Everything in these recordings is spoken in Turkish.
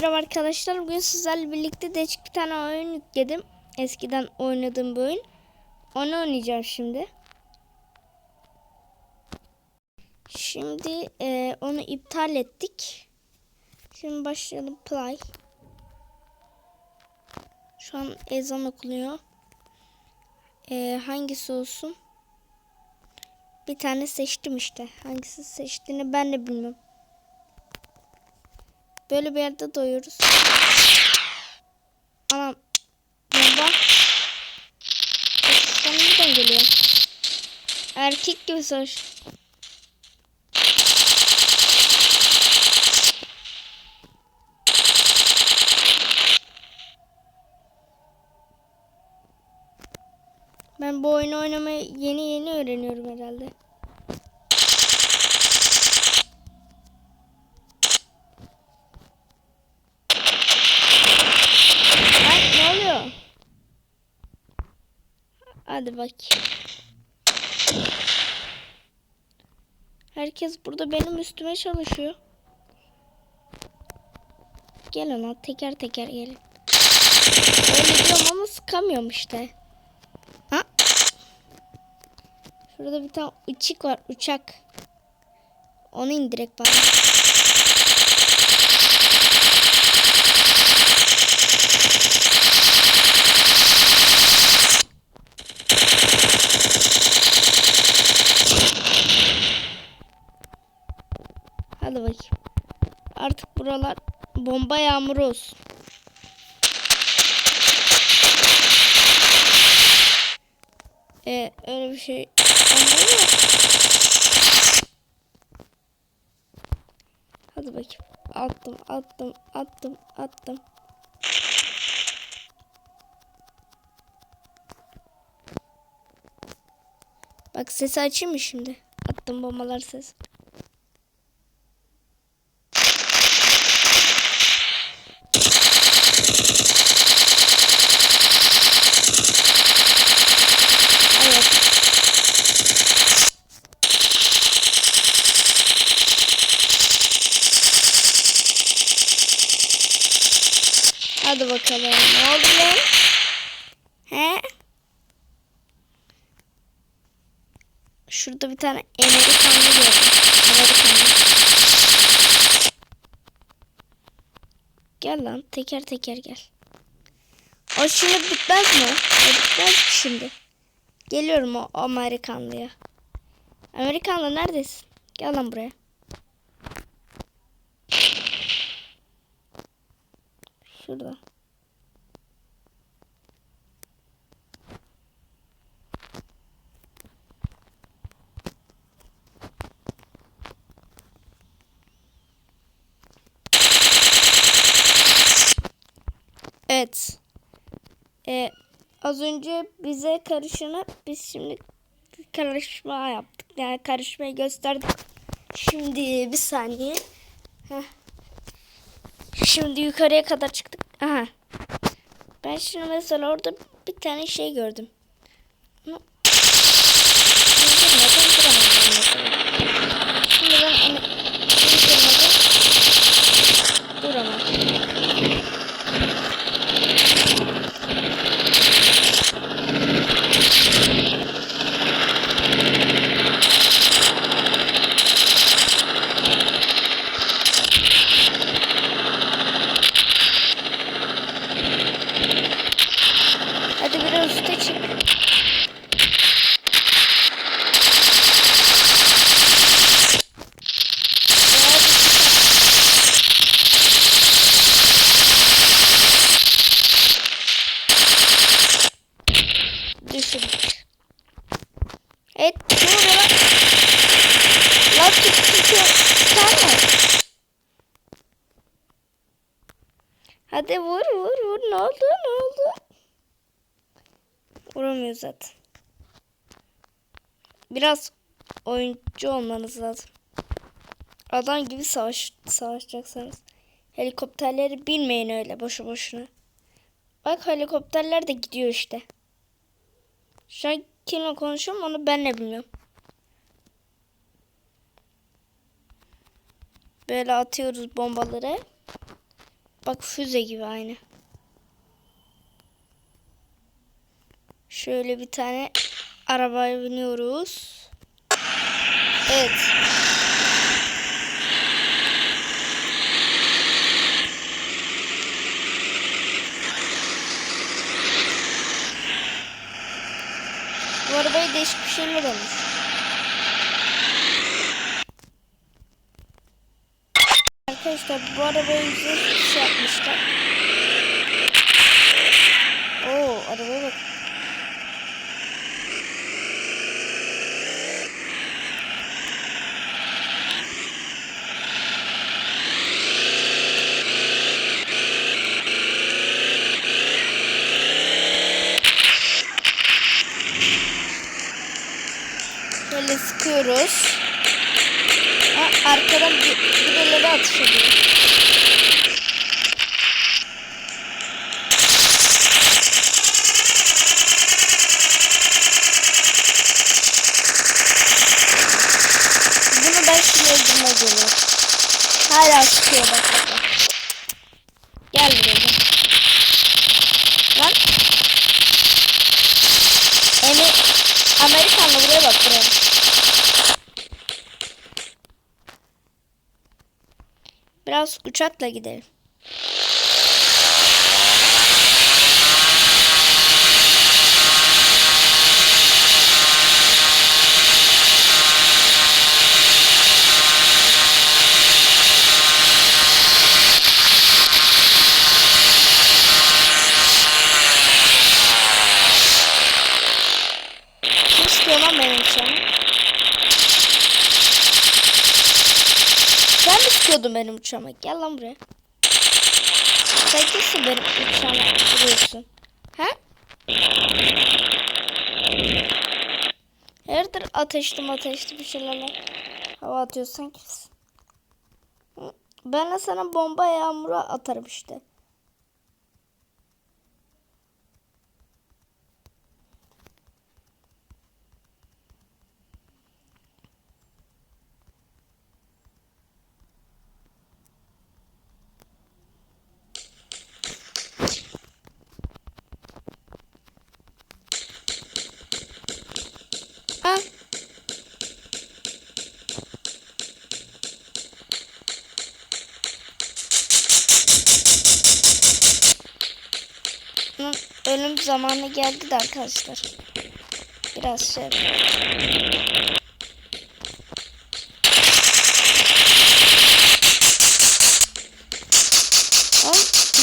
merhaba arkadaşlar. Bugün sizlerle birlikte değişik bir tane oyun yükledim. Eskiden oynadığım bir oyun. Onu oynayacağım şimdi. Şimdi e, onu iptal ettik. Şimdi başlayalım play. Şu an ezan okunuyor. E, hangisi olsun? Bir tane seçtim işte. Hangisi seçtiğini ben de bilmiyorum. Böyle bir yerde doyuyoruz. Anam. Bomba. Sen nereden geliyor? Erkek gibi savaş. Ben bu oyunu oynamayı yeni yeni öğreniyorum herhalde. Ay ne oluyor? Hadi bak. Herkes burada benim üstüme çalışıyor. Gelin lan teker teker gelin. Öyle diyorum ama sıkamıyorum işte. Ha? Şurada bir tane uçak var uçak. Onu indirek bana. Hadi bakayım. Artık buralar bomba yağmuru olsun. Ee, öyle bir şey mu? Hadi bakayım. Attım, attım, attım, attım. Bak sesi açayım mı şimdi? Attım bombalar sesi. Evet. Hadi bakalım. Ne oldu lan? He? Şurada bir tane Amerikanlı gördüm. Amerikanlı. Gel lan teker teker gel. O şimdi bitmez mi? O bitmez mi şimdi? Geliyorum o Amerikanlıya. Amerikanlı neredesin? Gel lan buraya. Şurada. Evet. Ee, az önce bize karışanı biz şimdi karışma yaptık. Yani karışmayı gösterdik. Şimdi bir saniye. Heh. Şimdi yukarıya kadar çıktık. Aha. Ben şimdi mesela orada bir tane şey gördüm. Bunu- İndirmeden duramadım mesela. Şimdi ben onu indirmeden duramadım. Hadi biraz üste çık. Ya hadi çık. Düşürdük. Evet ne oluyor lan? Lan tut tutuyor. Tutar mı? Hadi vur vur vur ne oldu ne oldu? Vuramıyor zaten. Biraz oyuncu olmanız lazım. Adam gibi savaş, savaşacaksınız. Helikopterleri bilmeyin öyle boşu boşuna. Bak helikopterler de gidiyor işte. Şu an kimle konuşuyorum onu ben de bilmiyorum. Böyle atıyoruz bombaları. Bak füze gibi aynı. Şöyle bir tane arabaya biniyoruz. Evet. Bu arabaya değişik bir şeyler olmuş. Arkadaşlar bu arabaya güzel bir şey yapmışlar. Oo arabaya bak. Böyle sıkıyoruz. Ha, arkadan bir, birileri atış ediyor. Bunu ben öldürme geliyor. Hala sıkıyor bak bak bak. Gel buraya. Lan. Emi Amerikanlı buraya bak buraya. Biraz uçakla gidelim. Sıkıyor lan benim uçağımı? Sen mi sıkıyordun benim uçağıma? Gel lan buraya. Sen kimsin benim uçağıma vuruyorsun? Ha? Hayırdır ateşli ateşli bir şeylerle hava atıyorsan kimsin? Ben de sana bomba yağmuru atarım işte. Ha? Ölüm zamanı geldi de arkadaşlar. Biraz şey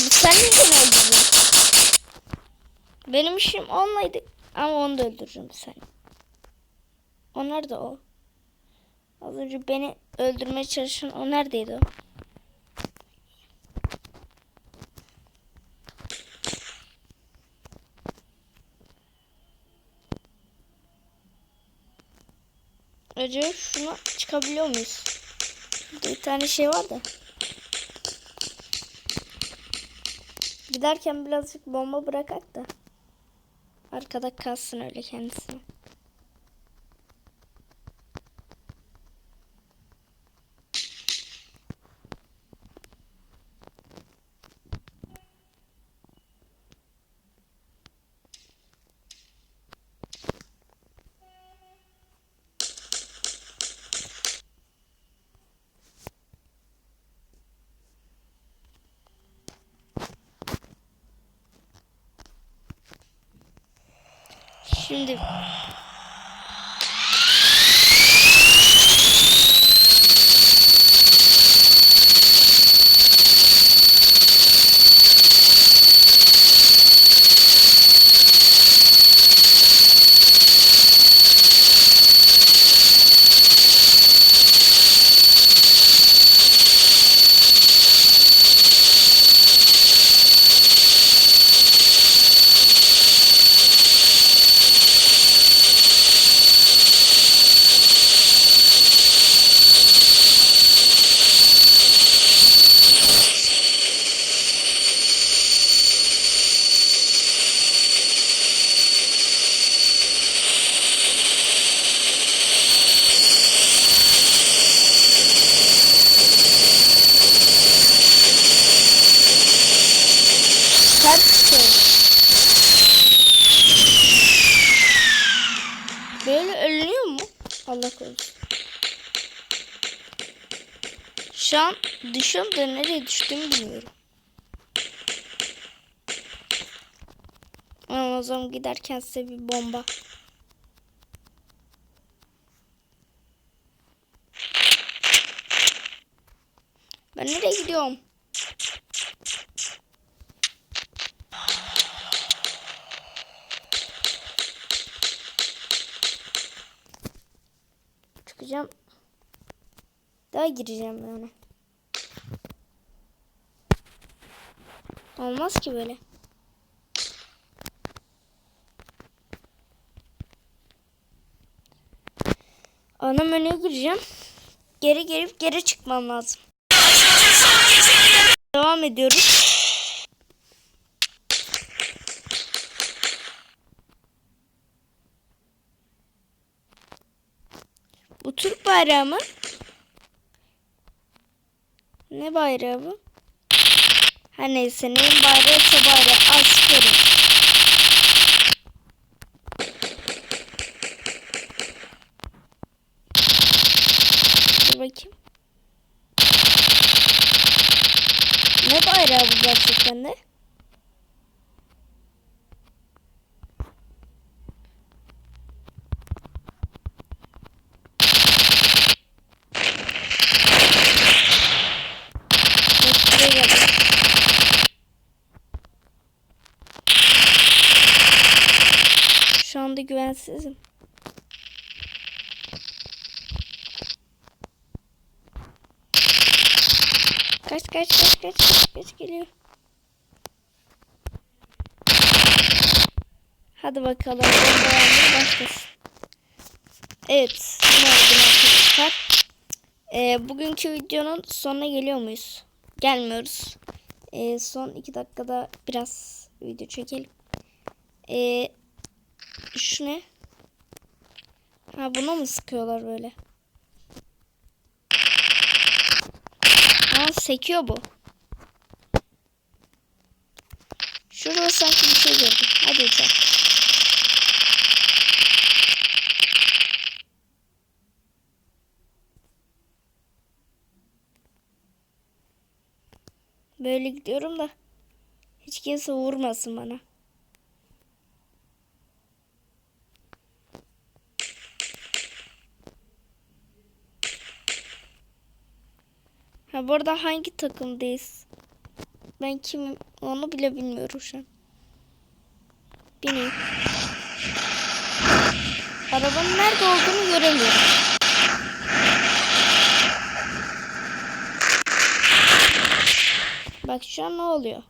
sen niye beni öldürdün? Benim işim onlaydı. Ama onu da öldürürüm sen. Onlar da o. Az önce beni öldürmeye çalışan o neredeydi o? Önce şuna çıkabiliyor muyuz? Bir tane şey var da. Giderken birazcık bomba bırakak da. Arkada kalsın öyle kendisine. Şimdi düşüyorum da nereye düştüğümü bilmiyorum. Ama o zaman giderken size bir bomba. Ben nereye gidiyorum? Çıkacağım. Daha gireceğim yani. Olmaz ki böyle. Ana menüye gireceğim. Geri gelip geri çıkmam lazım. Devam ediyoruz. Bu Türk bayrağı mı? Ne bayrağı bu? Her neyse neyin bayrağı bayrağı. Al sıkarım. Dur bakayım. Ne bayrağı bu gerçekten de? Bak, buraya geldim. Şu güvensizim. Kaç kaç kaç kaç kaç kaç geliyor. Hadi bakalım. Evet. Ne arkadaşlar? Ee, bugünkü videonun sonuna geliyor muyuz? Gelmiyoruz. Ee, son iki dakikada biraz video çekelim. Ee, şu ne? Ha buna mı sıkıyorlar böyle? Ha sekiyor bu. Şurada sanki bir şey gördüm. Hadi uçak. Böyle gidiyorum da hiç kimse vurmasın bana. Ha burada hangi takımdayız? Ben kimim onu bile bilmiyorum şu an. Bineyim. Arabanın nerede olduğunu göremiyorum. Bak şu an ne oluyor?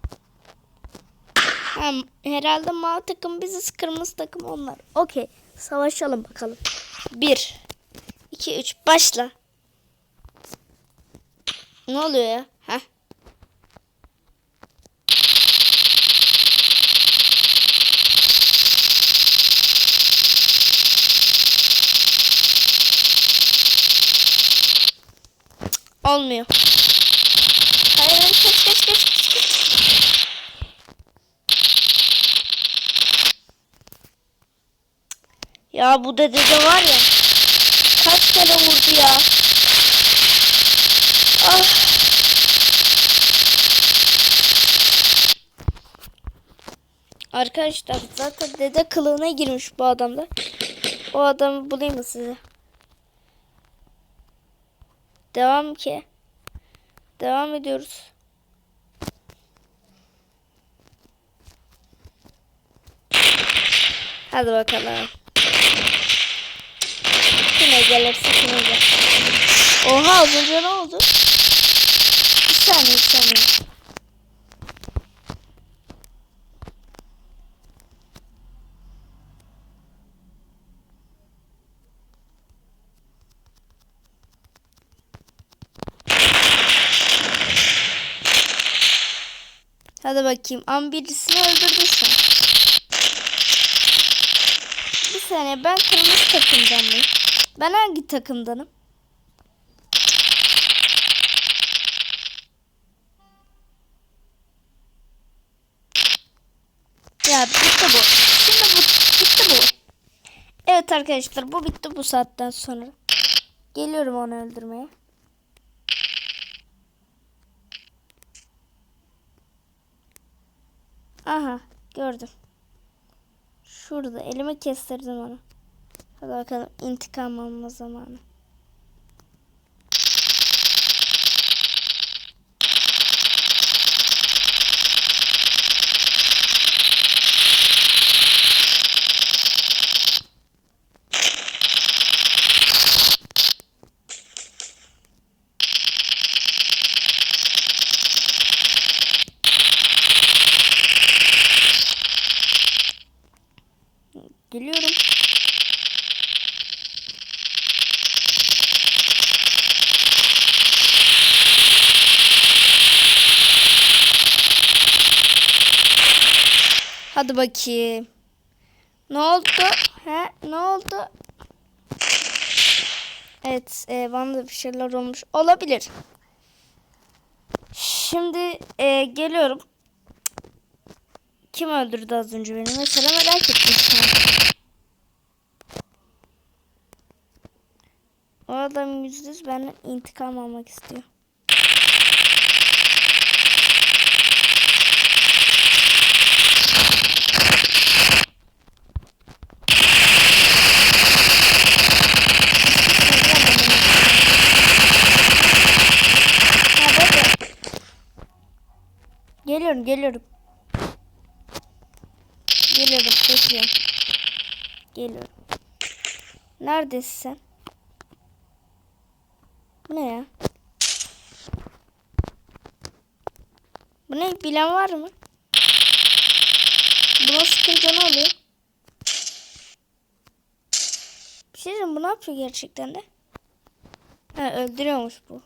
Ha, herhalde mavi takım biziz, kırmızı takım onlar. Okey, savaşalım bakalım. Bir, iki, üç, başla. Ne oluyor ya? Heh. Olmuyor. Hayır, kaç, kaç, kaç, kaç, kaç. Ya bu dede de var ya. Kaç kere vurdu ya. Ah. Arkadaşlar zaten dede kılığına girmiş bu adamda. O adamı bulayım mı size? Devam ki. Devam ediyoruz. Hadi bakalım. Kime gelirse kime gel. Oha az önce ne oldu? Bir saniye bir saniye. Hadi bakayım. Ama birisini öldürdü şu an. Bir saniye ben kırmızı takımdan mıyım? Ben hangi takımdanım? bu. Şimdi bu. Bitti bu. Evet arkadaşlar bu bitti bu saatten sonra. Geliyorum onu öldürmeye. Aha gördüm. Şurada elime kestirdim onu. Hadi bakalım intikam alma zamanı. Geliyorum. Hadi bakayım. Ne oldu? He? Ne oldu? Evet, e, bana bir şeyler olmuş. Olabilir. Şimdi e, geliyorum. Kim öldürdü az önce beni? Mesela merak an. O adam yüzde yüz benden intikam almak istiyor. Ha, bekle. Geliyorum, geliyorum. Geliyorum, bekliyorum. Geliyorum. Neredesin sen? Ne ya? Bu ne? Bilen var mı? Buna sıkınca ne oluyor? Bir şey diyeceğim, bu ne yapıyor gerçekten de? Ha öldürüyormuş bu.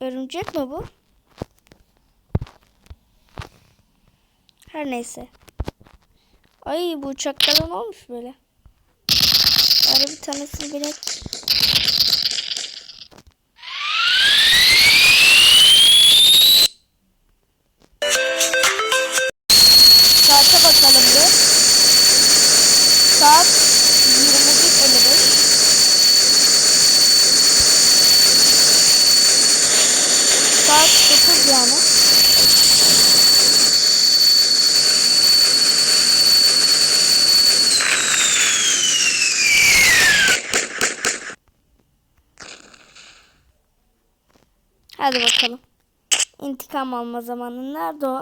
Örümcek mi bu? Her neyse. Ay bu uçakta ne olmuş böyle? Bari bir tanesini bilek. Saate bakalım bir. Saat 21.55. Saat 9 yani. Hadi bakalım. İntikam alma zamanı. Nerede o?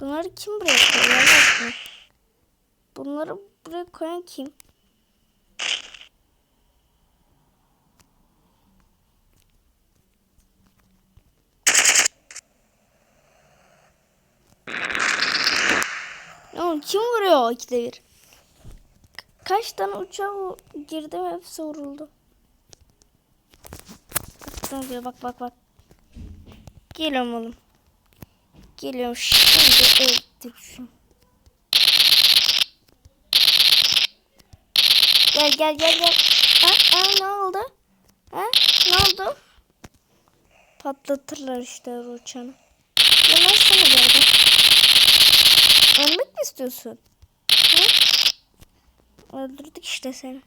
Bunları kim buraya koyuyor? Allah aşkına? Bunları buraya koyan kim? Kim vuruyor ikide bir? Kaç tane uçağa girdi ve hepsi vuruldu. Bak, bak bak bak. Geliyorum oğlum. Geliyorum şimdi öldüm. Gel gel gel gel. Ha, ha, ne oldu? Ha, ne oldu? Patlatırlar işte uçanı. Yalan sana geldi. Ölmek mi istiyorsun? Ha? Öldürdük işte seni.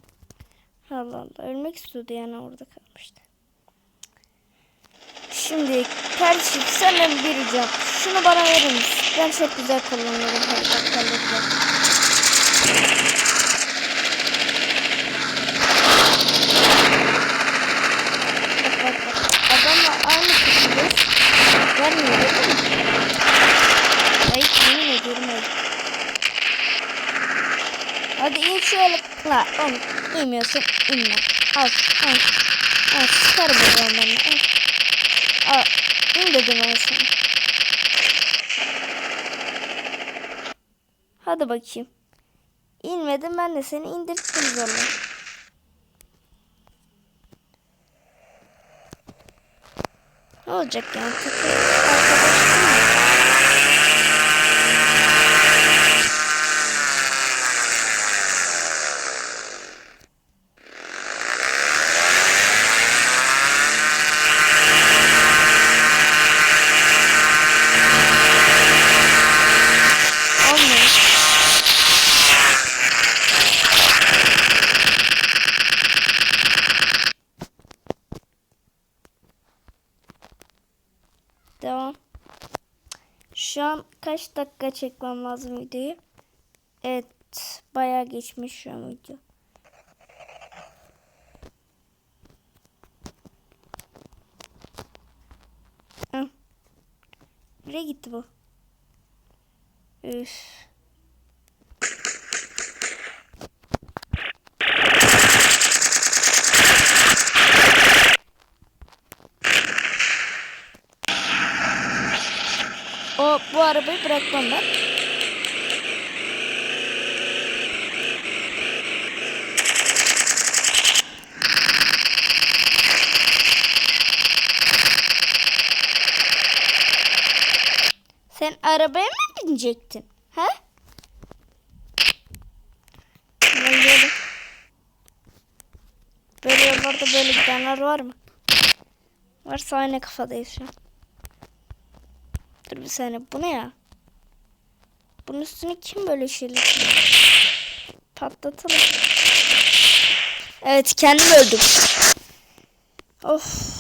Allah Allah ölmek istiyordu yani orada kalmıştı. Şimdi kardeşim senden bir ricam. Şunu bana verir misin? Ben çok güzel kullanıyorum helikopterleri. Bak Hadi in şöyle. La oğlum inmiyorsun inme. Al al. Al çıkar buradan beni. Al. al. İn dedim ben sana. Hadi bakayım. İnmedim ben de seni indirttim zorla. Ne olacak yani? Arkadaşlar. Kaç dakika çekmem lazım videoyu? Evet. Bayağı geçmiş şu an video. Nereye gitti bu? Üf. O bu arabayı bırakmam ben. Sen arabaya mı binecektin? Ben böyle, böyle yollarda böyle gidenler var mı? Varsa aynı kafadayız şu an. Dur bir saniye bu ne ya? Bunun üstüne kim böyle şeyler? Patlatalım. Evet kendim öldüm. Of.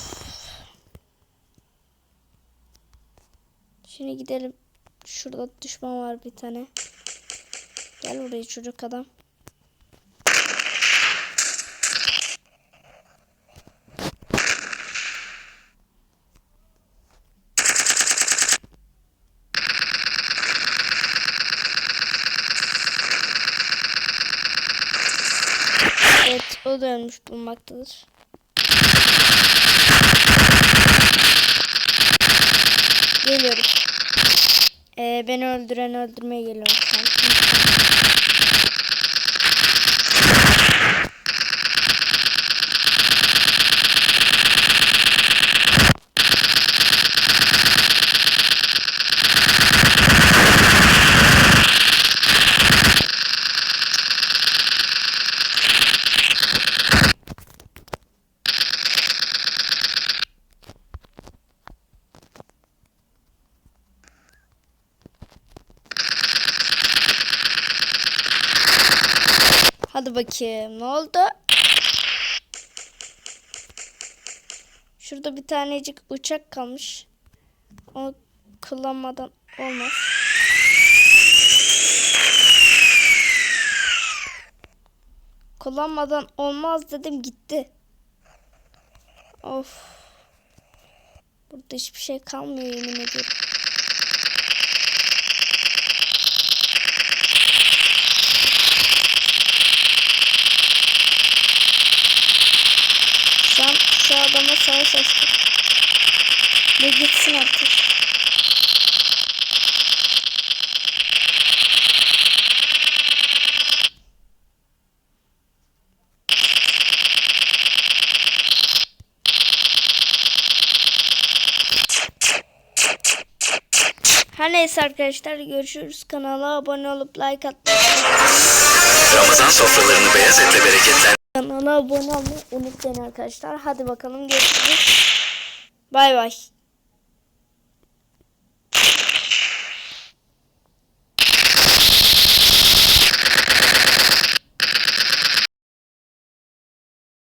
Şimdi gidelim. Şurada düşman var bir tane. Gel buraya çocuk adam. Ölmüş bulunmaktadır. Geliyorum. Ee, beni öldüren öldürmeye geliyorum. Hadi bakayım ne oldu? Şurada bir tanecik uçak kalmış. Onu kullanmadan olmaz. Kullanmadan olmaz dedim gitti. Of. Burada hiçbir şey kalmıyor yemin ediyorum. Şu adama savaş açtık. Ve gitsin artık. Neyse arkadaşlar görüşürüz. Kanala abone olup like atmayı Ramazan sofralarını beyaz etle bereketlen. Kanala abone olmayı unutmayın arkadaşlar. Hadi bakalım görüşürüz. Bay bay.